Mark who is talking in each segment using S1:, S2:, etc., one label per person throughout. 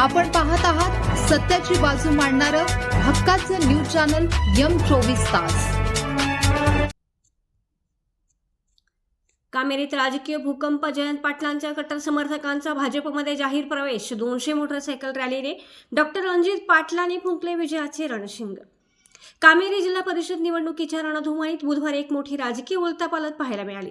S1: आपण पाहत आहात सत्याची बाजू मांडणारं हक्काचं न्यूज चॅनल यम चोवीस तास.
S2: कामेरीत राजकीय भूकंप जयंत पाटलांच्या कट्टर समर्थकांचा भाजपमध्ये जाहीर प्रवेश दोनशे मोटरसायकल रॅलीने डॉक्टर रणजित पाटलांनी फुंकले विजयाचे रणशिंग. कामेरी जिल्हा परिषद निवडणुकीच्या रणधुमाळीत बुधवारी एक मोठी राजकीय उलतापालत पाहायला मिळाली.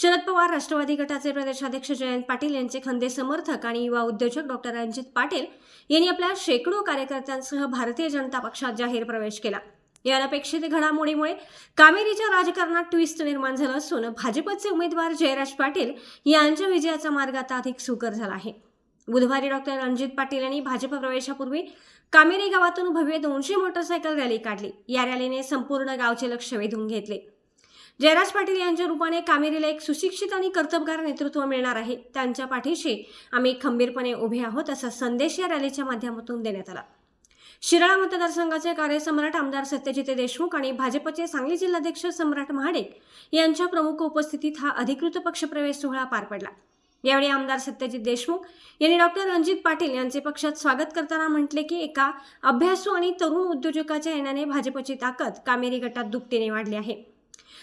S2: शरद पवार राष्ट्रवादी गटाचे प्रदेशाध्यक्ष जयंत पाटील यांचे खंदे समर्थक आणि युवा उद्योजक डॉक्टर रणजित पाटील यांनी आपल्या शेकडो कार्यकर्त्यांसह भारतीय जनता पक्षात जाहीर प्रवेश केला. या अनपेक्षित घडामोडीमुळे कामेरीच्या राजकारणात ट्विस्ट निर्माण झालं असून भाजपचे उमेदवार जयराज पाटील यांच्या विजयाचा मार्ग आता अधिक सुकर झाला आहे. बुधवारी डॉक्टर रणजित पाटील यांनी भाजप प्रवेशापूर्वी कामेरी गावातून भव्य दोनशे मोटरसायकल रॅली काढली. या रॅलीने संपूर्ण गावचे लक्ष वेधून घेतले. जयराज पाटील यांच्या रूपाने कामेरीला एक सुशिक्षित आणि कर्तबगार नेतृत्व मिळणार आहे. त्यांच्या पाठीशी आम्ही खंबीरपणे उभे आहोत असा संदेश या रॅलीच्या माध्यमातून देण्यात आला. शिराळा मतदारसंघाचे कार्यसम्राट आमदार सत्यजित देशमुख आणि भाजपचे सांगली जिल्हाध्यक्ष सम्राट महाडिक यांच्या प्रमुख उपस्थितीत हा अधिकृत पक्षप्रवेश सोहळा पार पडला. यावेळी आमदार सत्यजित देशमुख यांनी डॉक्टर रणजित पाटील यांचे पक्षात स्वागत करताना म्हटले की एका अभ्यासू आणि तरुण उद्योजकाच्या येण्याने भाजपची ताकद कामेरी गटात दुपटीने वाढली आहे.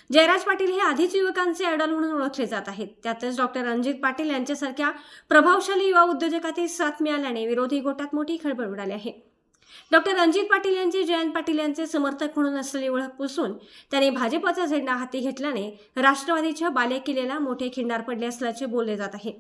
S2: जयराज पाटील हे आधीच युवकांचे आयडॉल म्हणून ओळखले जात आहेत. त्यातच डॉक्टर रणजित पाटील यांच्यासारख्या प्रभावशाली युवा उद्योजकातील साथ मिळाल्याने विरोधी गोटात मोठी खळबळ उडाली आहे. डॉक्टर रणजित पाटील यांची जयंत पाटील यांचे समर्थक म्हणून असलेली ओळख पुसून त्यांनी भाजपचा झेंडा हाती घेतल्याने राष्ट्रवादीच्या बालेकिलेला मोठे खिंडार पडले असल्याचे बोलले जात आहे.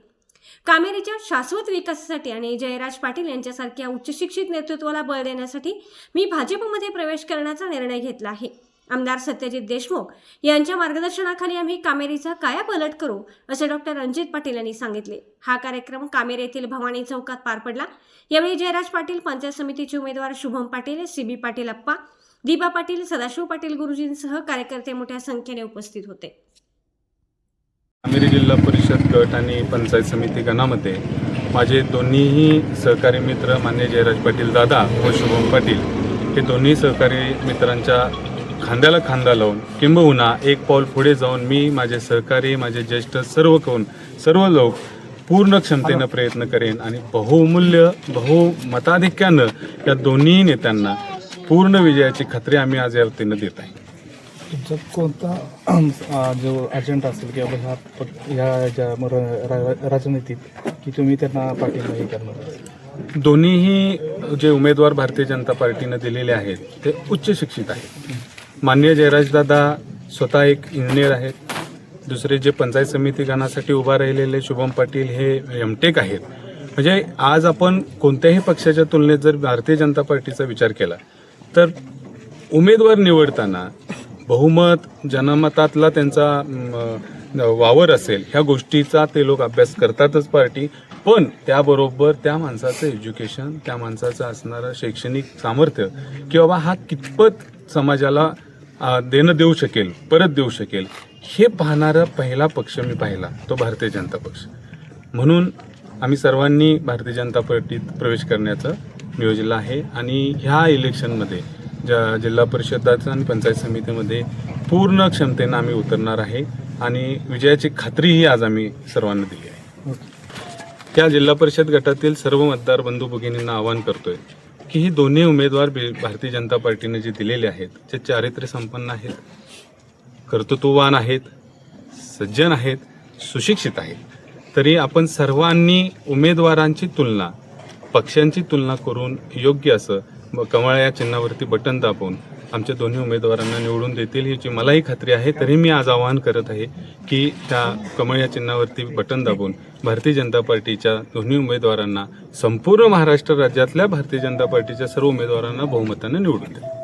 S2: कामेरीच्या शाश्वत विकासासाठी आणि जयराज पाटील यांच्यासारख्या उच्चशिक्षित नेतृत्वाला बळ देण्यासाठी मी भाजपमध्ये प्रवेश करण्याचा निर्णय घेतला आहे. आमदार सत्यजित देशमुख यांच्या मार्गदर्शनाखाली आम्ही कामेरीचा कायापलट करू असे डॉक्टर रणजित पाटील यांनी सांगितले. हा कार्यक्रम कामेर येथील भवानी चौकात पार पडला. यावेळी जयराज पाटील पंचायत समितीचे उमेदवार शुभम पाटील सी बी पाटील अप्पा दीपा पाटील सदाशिव पाटील गुरुजींसह कार्यकर्ते मोठ्या संख्येने उपस्थित होते.
S3: कामेरी जिल्हा परिषद गट आणि पंचायत समिती गणामध्ये माझे दोन्हीही सहकारी मित्र मान्य जयराज पाटील दादा व शुभम पाटील हे दोन्ही सहकारी मित्रांच्या खांद्याला खांदा लावून किंबहुना एक पाऊल पुढे जाऊन मी माझे सहकारी माझे ज्येष्ठ सर्व कोण सर्व लोक पूर्ण क्षमतेनं प्रयत्न करेन आणि बहुमूल्य बहुमताधिक्यानं या दोन्ही नेत्यांना पूर्ण विजयाची खात्री आम्ही आज या वतीनं देत आहे.
S4: तुमचा कोणता जो अजेंडा असेल की बाबा ह्या ह्या ज्या म- रा- रा- राजनीतीत की तुम्ही त्यांना पाठिंबा हे करणार
S3: दोन्हीही जे उमेदवार भारतीय जनता पार्टीनं दिलेले आहेत ते उच्च शिक्षित आहेत. माननीय जयराजदादा स्वतः एक इंजिनियर आहेत. दुसरे जे पंचायत समिती गणासाठी उभा राहिलेले शुभम पाटील हे एमटेक आहेत. म्हणजे आज आपण कोणत्याही पक्षाच्या तुलनेत जर भारतीय जनता पार्टीचा विचार केला तर उमेदवार निवडताना बहुमत जनमतातला त्यांचा वावर असेल ह्या गोष्टीचा ते लोक अभ्यास करतातच पार्टी. पण त्याबरोबर त्या माणसाचं एज्युकेशन त्या माणसाचं असणारं शैक्षणिक सामर्थ्य की बाबा हा कितपत समाजाला देणं देऊ शकेल परत देऊ शकेल. हे पाहणारा पहिला पक्ष मी पाहिला तो भारतीय जनता पक्ष. म्हणून आम्ही सर्वांनी भारतीय जनता पार्टीत प्रवेश करण्याचं नियोजन आहे आणि ह्या इलेक्शनमध्ये ज्या जिल्हा परिषदाचं आणि पंचायत समितीमध्ये पूर्ण क्षमतेनं आम्ही उतरणार आहे आणि विजयाची खात्रीही आज आम्ही सर्वांना दिली आहे. त्या जिल्हा परिषद गटातील सर्व मतदार बंधू भगिनींना आवाहन करतोय की ही दोन्ही उमेदवार बी- भारतीय जनता पार्टीने जे दिलेले आहेत ते चारित्र्य संपन्न आहेत कर्तृत्ववान आहेत सज्जन आहेत सुशिक्षित आहेत तरी आपण सर्वांनी उमेदवारांची तुलना पक्षांची तुलना करून योग्य असं कमळ या चिन्हावरती बटन दाबून आमच्या दोन्ही उमेदवारांना निवडून देतील ह्याची मलाही खात्री आहे. तरी मी आज आवाहन करत आहे की त्या कमळ या चिन्हावरती बटन दाबून भारतीय जनता पार्टीच्या दोन्ही उमेदवारांना संपूर्ण महाराष्ट्र राज्यातल्या भारतीय जनता पार्टीच्या सर्व उमेदवारांना बहुमताने निवडून द्या.